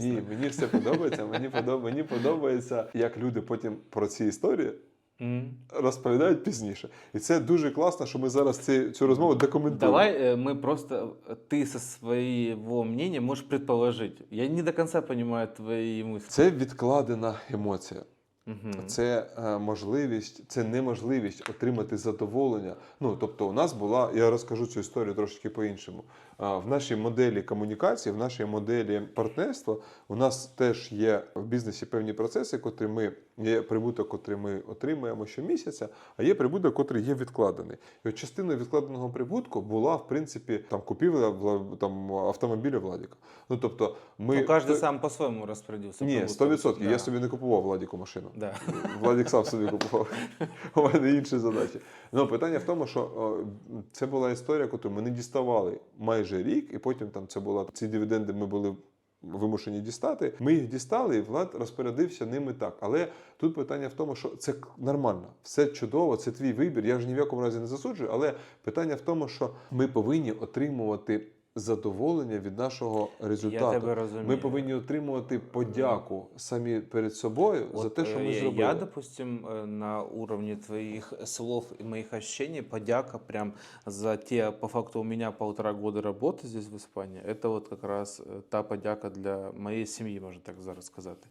Ні, мені все подобається. Мені подобається, мені подобається, як люди потім про ці історії М. розповідають пізніше. І це дуже класно, що ми зараз ці, цю розмову документуємо. Давай э, мы просто, э, ты со своего мнения можешь предположить. Я не до конца понимаю твои мысли. Це відкладена емоція. Мгм. Це е, можливість, це неможливість отримати задоволення. Ну тобто, у нас була, я розкажу цю історію трошки по-іншому. Е, В нашій моделі комунікації, в нашій моделі партнерства, у нас теж є в бізнесі певні процеси, котрі ми є прибуток, котрий ми отримуємо щомісяця, а є прибуток, котрий є відкладений. І от частиною відкладеного прибутку була в принципі там купівля там автомобіля Владіка. Ну тобто, ми ну, той- сам по-своему распорядился. ні, как 100%. будто. Я собі не купував Владіку машину. Да. Владик сам собі купував. У мене інші задачі. Ну, питання в тому, що о, це була історія, яку ми не діставали майже рік, і потім там це була ці дивіденди. Ми були. Вимушені дістати. Ми їх дістали, і Влад розпорядився ними так. Але тут питання в тому, що це нормально, все чудово, це твій вибір. Я ж ні в якому разі не засуджую. Але питання в тому, що ми повинні отримувати задоволення від нашого результату. Я тебе розумію. Ми повинні отримувати подяку самі перед собою за Вот, те, що ми э, зробили. Я, допустим, э, на уровне твоих слов и моих ощущений, подяка прям за те, по факту у меня полтора года работы здесь в Испании, это вот как раз э, та подяка для моей семьи, можно так зараз сказати.